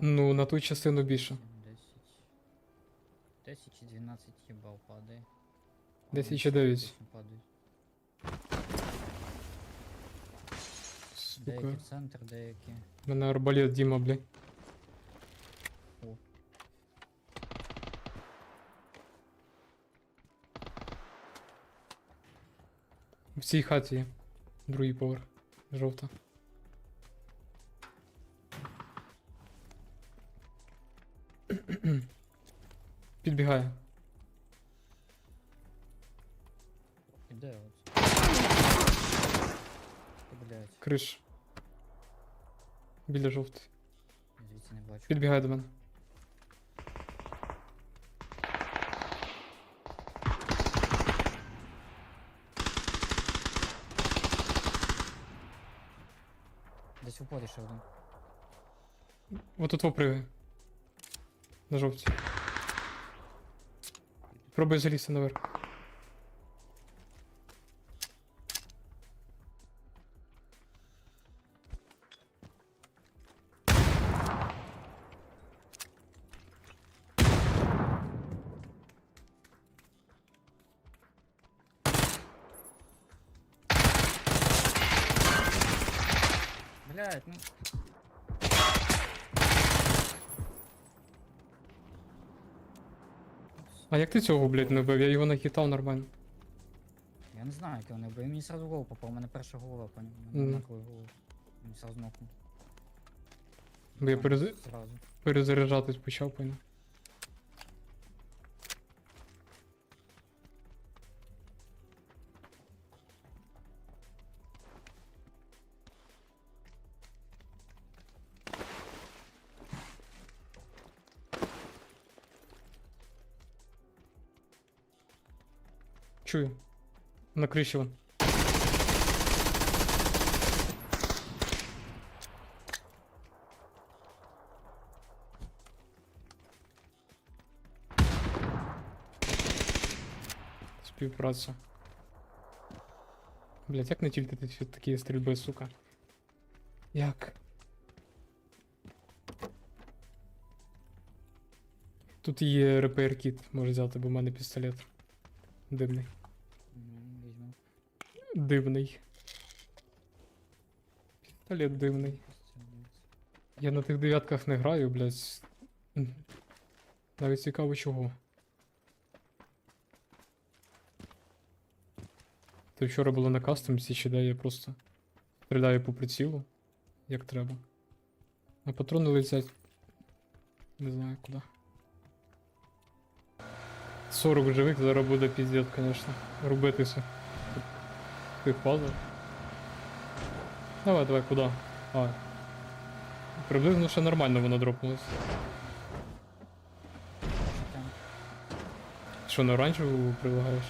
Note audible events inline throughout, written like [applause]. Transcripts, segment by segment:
Ну, на ту частину більше. 10. 10 чи 12 їбал падає. 10 чи 9. Точно падають. Сука. Деякі в центр, деякі. У мене арбалет Діма, блядь. О. В цій хаті є. Другий поверх. Жовта. Підбігає. Іде от. Ти, блядь, Криш. Біля жовтої. я звідси не бачу. Підбігає до мене. Десь у полі ще один. Вот тут попригай. На жовтій. Пробуй залізти наверх. А як ти цього, блядь, не вбив? Я його нахитав нормально. Я не знаю, як вони, не він мені сразу в голову попав, у мене перша голова, поняв. Мені голову. Він сразу нокнув. Бо я перез... Сразу. перезаряджатись почав, поняв. Чую. На криші вон. Співпраця. Блять, як не від такі стрільби, сука? Як? Тут є репейр кіт, може взяти, бо в мене пістолет. Дивний. Дивний. Пістолет дивний. Я на тих дев'ятках не граю, блядь. Навіть цікаво чого. То вчора було на кастомсі, чи де я просто стріляю по прицілу, як треба. А патрони летять. Не знаю куди. 40 живих зараз буде піздець, звісно. Робитися. Тих пазл. Давай, давай, куди? А, Приблизно ще нормально воно дропнулось. Що на оранжеву прилагаєш?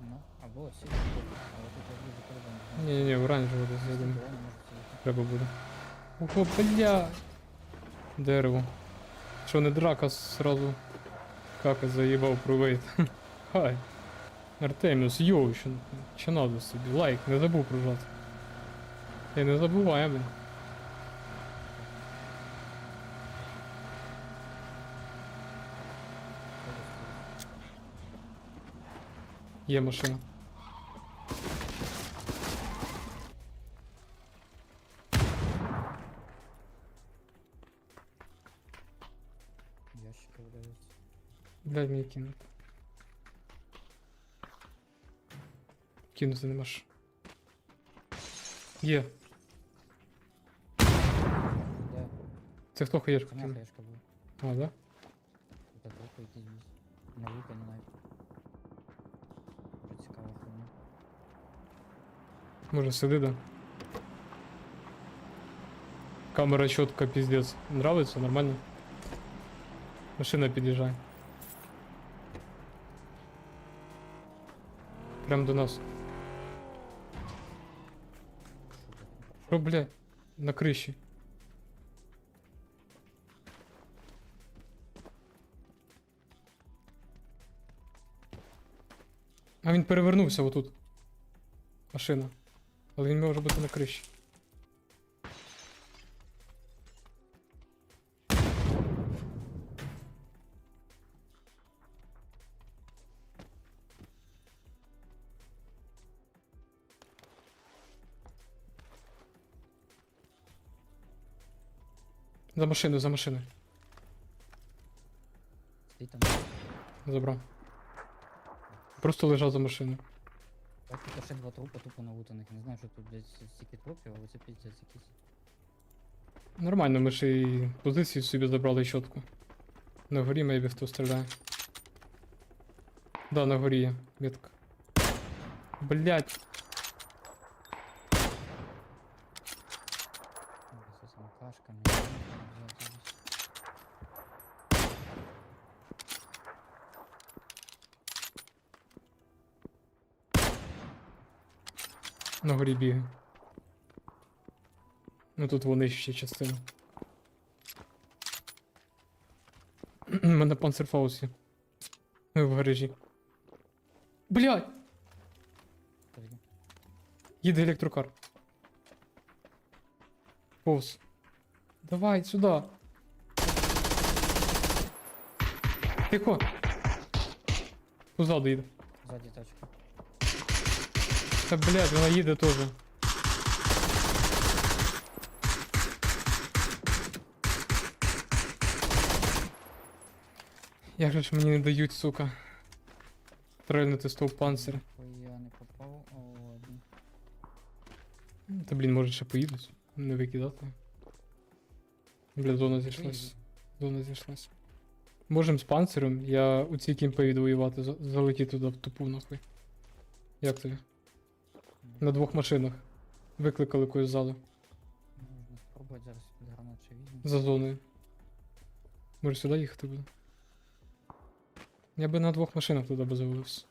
Ну, або сіль, але тут я дуже по-любому. Ні, ні, ні, оранжеву десь я думаю. Треба буде. Ого, бля! Дерево. Що не драка сразу кака заїбав провейт. [laughs] Хай. Артеміус, йоу, що, що надо собі. Лайк, не забув прожати. Я не забуваю, блін. Є машина. Мені кинути. Кинути не можеш. Є. Де? Це хто хаєшку Це моя кинув? хаєшка була. А, да? Тут боку якийсь віз. На вікані навіть. Дуже цікава хуйня. Може сиди, да? Камера чітка, пиздец. Нравится? Нормально? Машина під'їжджає. Прям до нас. Що, бля? На криші. А він перевернувся отут. Машина. Але він може бути на криші. За машиною, за машиною. Стій там. Забрав. Просто лежав за машиною. Так, тут ще два трупа тупо налутаних. Не знаю, що тут, блядь, стільки трупів, але це піздець якийсь. Нормально, ми ще і позицію собі забрали чітку. На горі мейбі хто стріляє. Да, на горі є. Метка. Блять. Ось ця кашка, мені треба взяти десь. На бігає. Ну тут вони ще частина. У мене панцерфаус є. В гаражі. Блять! Їде електрокар. Повз. Давай сюди. Тихо. Позаду їде. Ззаді тачка. Та блядь, вона їде теж. Як же ж мені не дають, сука. Стрельнути з того панциря. Я не попав, о, ладно. Та блін, може ще поїдуть. Не викидати. Бля, зона зійшлась. Зона зійшлась. Можем з панцирем, я у цій кімпі відвоювати, за- залетіти туди в тупу нахуй. Як тобі? На двох машинах. Викликали когось залу. Можна спробувати зараз під гранат ще візьму. За зоною. Може сюди їхати буде? Я би на двох машинах туди би завалився.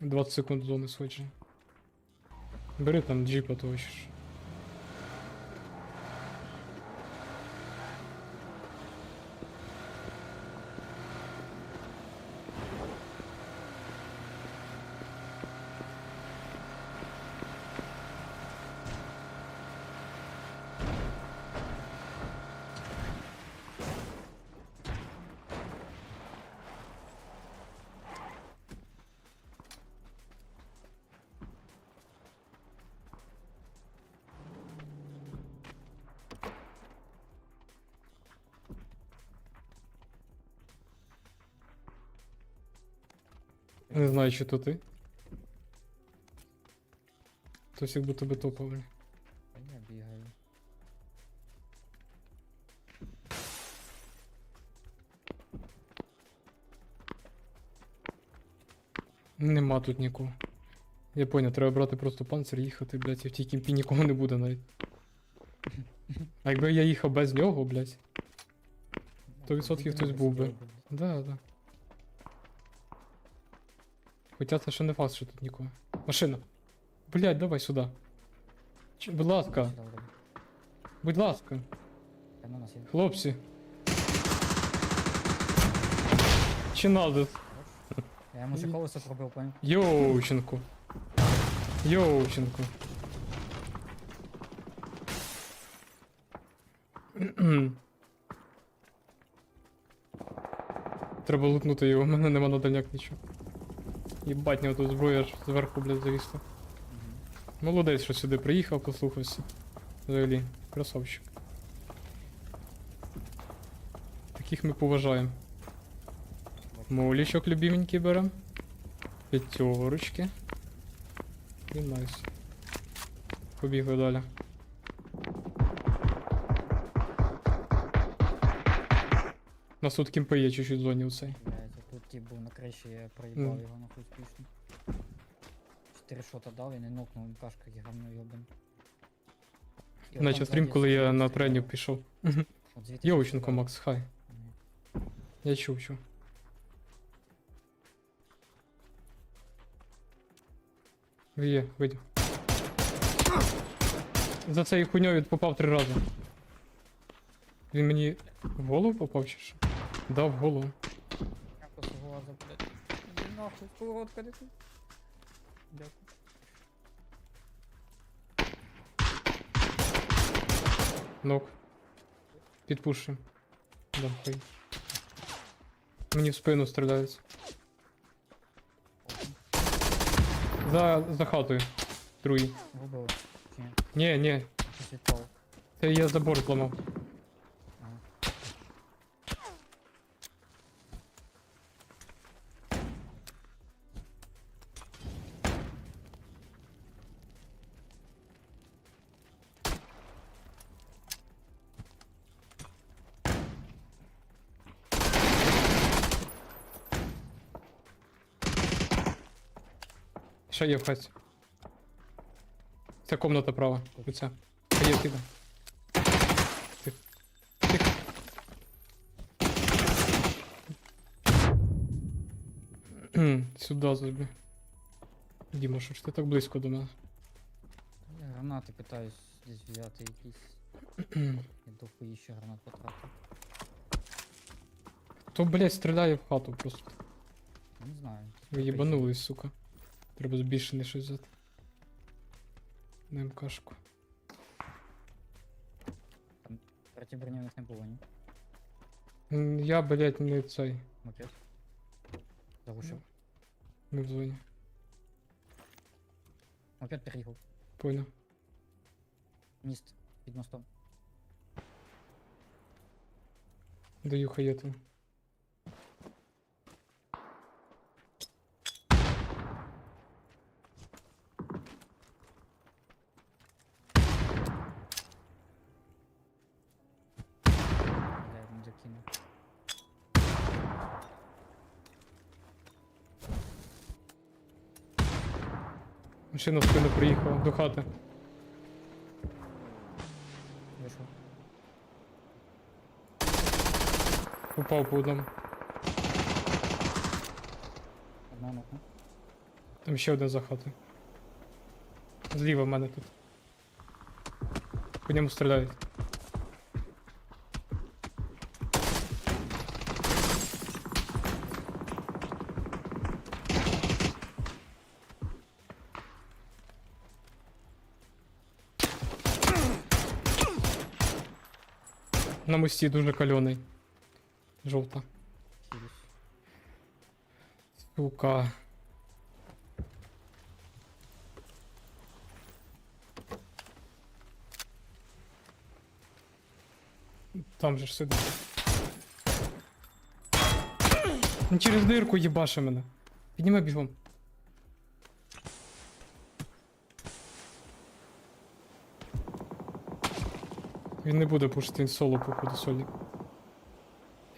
20 секунд зони сходження. Бери там джипа того ще Не знаю, чи то ти. Хтось як будто би топовий. А я бігаю. Нема тут нікого. Я поняв, треба брати просто панцир, їхати, блядь, і в тій кімпі нікого не буде навіть. А якби я їхав без нього, блядь. Ну, відсотків хтось був би. Да, да. Хоча це ще не факт, що тут нікого. Машина. Блядь, давай сюди. Чи, будь ласка, будь ласка, на нас хлопці. Чи надо? Я йому ще колесо пробив, поняв? Йоученко. Йоученко. Треба лутнути його, у мене нема на дальняк нічого. Єбать, нього тут зброя аж зверху, блядь, завісла. Молодець, що сюди приїхав, послухався. Взагалі, красавчик. Таких ми поважаємо. Молічок любименький берем. П'ятерочки. І найс. Побігли далі. У нас тут кімпи є чуть-чуть в зоні оцей. Блядь, тут був на криші, я проїбав Ну. його нахуй успішно. Чотири шота дав і не нокнув, він кашка як говно йобан. Наче стрім, коли я на треню пішов. Стріляв. Макс, хай. Я чув, чув. Є, видів. За цією хуйньою попав три рази. Він мені в голову попав чи що? Дав в голову. Якось глаза, блядь. Іди нахуй, сковородка де ти? Дякую. Нок. Підпушим. Дам хай. Мені в спину стріляють. За, за хатою. Другий. Губили. Чи ні? Ні, ні. Щось відпав. Це я забор зламав. Ще є в хаті. Це комната права. Оця. А є кида. Тихо. Кхм, Сюди забі. Діма, що ж ти так близько до мене? Я гранати питаюсь десь взяти якісь. Я дохуї ще гранат потратив. То, блядь, стріляє в хату просто. Не знаю. Ви їбанулись, сука. Треба збільшене щось взяти. На МКшку. Проти броні у них не було, ні? М, Я, блядь, не цей. Мопед. Заглушив. Не в зоні. Мопед переїхав. Понял. Міст під мостом. Даю хаєту. Машина в спину приїхала до хати. Упав по одному. Там ще один за хатою. Зліва в мене тут. По ньому стріляють. На мості дуже кальоний. Жовта. Хілюсь. Сука. Там же ж сидить. Ну, Через дирку їбаше мене. Підніми бігом. Він не буде пушити він соло, походу, солі.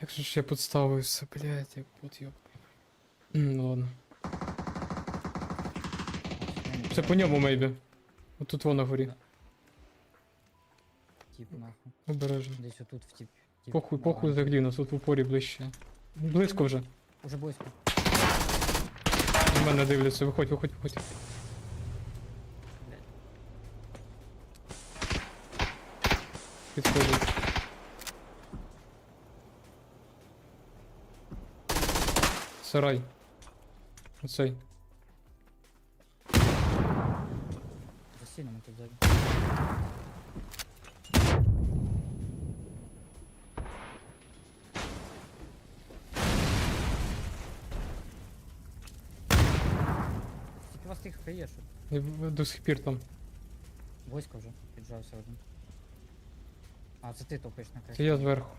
Як же ж я підставився, блядь, як йоб. М, Ну ладно. Це по ньому, мейбі. Отут воно горі. Тіп нахуй. Обережно. Десь отут втіп. тіп Похуй, похуй ланці. взагалі, нас тут в упорі ближче. Близько вже. Уже близько. На мене дивляться, виходь, виходь, виходь. Підходить. Сарай. Оцей. За сильно тут ззаді. Скільки вас тих хаєш? І в- До сих пір там. Близько вже, піджався один. А, це ти топаєш на Це криші. я зверху.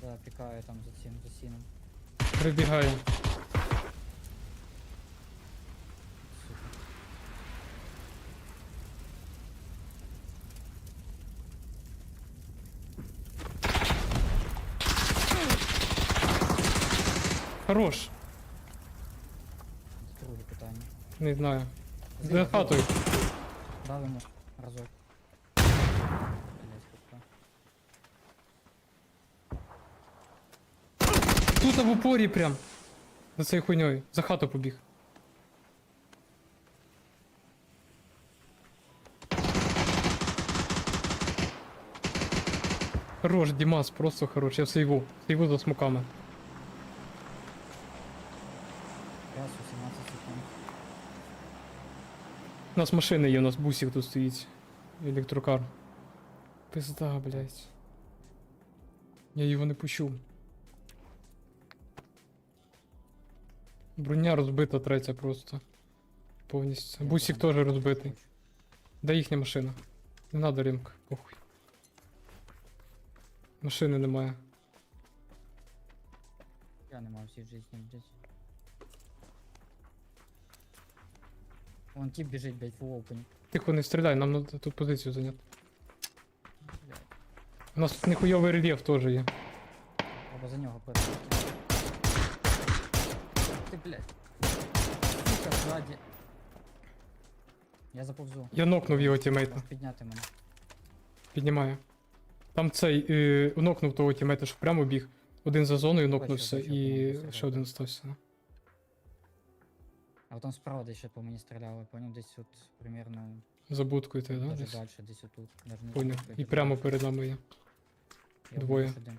Да, пікаю там за цим, за сіном. Прибігає. Сука. Хорош. Це друге питання. Не знаю. За хатою. Дав йому разок. Тут в упорі прям. За цією хуйньою. За хату побіг. Хорош, Дімас, просто хорош. Я сейву. Сейву за смоками. У нас машини є, у нас бусик тут стоїть. Електрокар. Пизда, блядь. Я його не пущу. Броня розбита третя просто. повністю. Бусик теж розбитий. Де їхня машина? Не надо римка, похуй. Машини немає. Я не маю всій житті, Вон тип біжить, блядь, в опені. Тихо, не стріляй, нам треба тут позицію зайняти. У нас тут ніхуйовий рельєф теж є. Треба за нього пройти. Ти, блядь. Сука, ззаді. Я заповзу. Я нокнув його тімейта. Можеш підняти мене. Піднімаю. Там цей е, нокнув того тімейта, що прямо біг. Один за зоною нокнувся бачу, і ще один стався. А там справа десь ще по мені стріляли, поняв, десь от примерно За будкою ти, да? даже Десь? далі, десь отут. Даже не Поняв. знаю, І як прямо перед нами є. Я двоє. вбив один.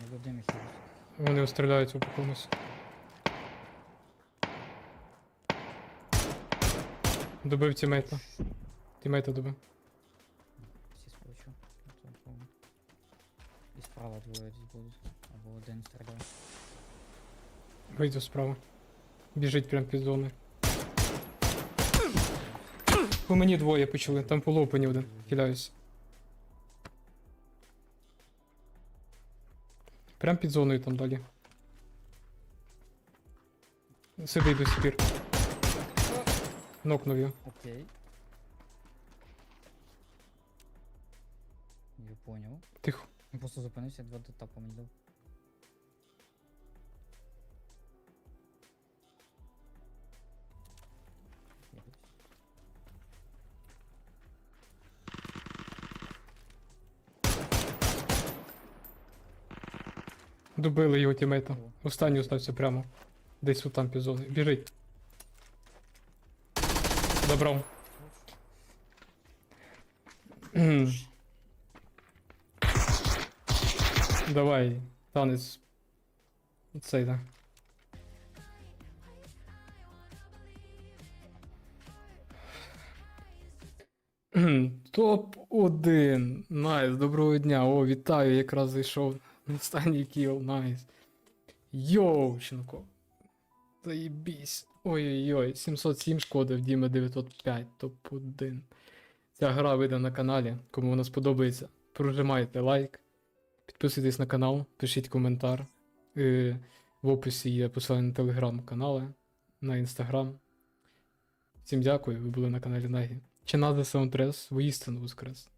Не будемо їх їбати. Вони стріляються по комусь. Добив тімейта. Тімейта добив. Всі сплачу. І справа двоє десь будуть. Або один стріляє. Вийду справа. Біжить прямо під зоною. По мені двоє почали, там по лопані один. Хиляюсь. Прям під зоною там далі. Сидить до сих пір. Нокнув його. Окей. Я понял. Тихо. Він просто зупинився, два дотапа мені дав. Добили його тімейта. Останній остався прямо. Десь отам під зоною. Біжить. Добрав. [clears throat] Давай, танець. Цей, да. [clears throat] Топ-1. Найс, доброго дня. О, вітаю, якраз зайшов [laughs] останній кіл, найс. Йоученко. Заєбісь. Ой-ой-ой, 707 шкоди в Діма 905, топ-1. Ця гра вийде на каналі. Кому вона сподобається, прожимайте лайк, підписуйтесь на канал, пишіть коментар. Е, В описі є посилання на телеграм-канали, на інстаграм. Всім дякую, ви були на каналі Нагі. Чи надо саундтрес воістину воскрес.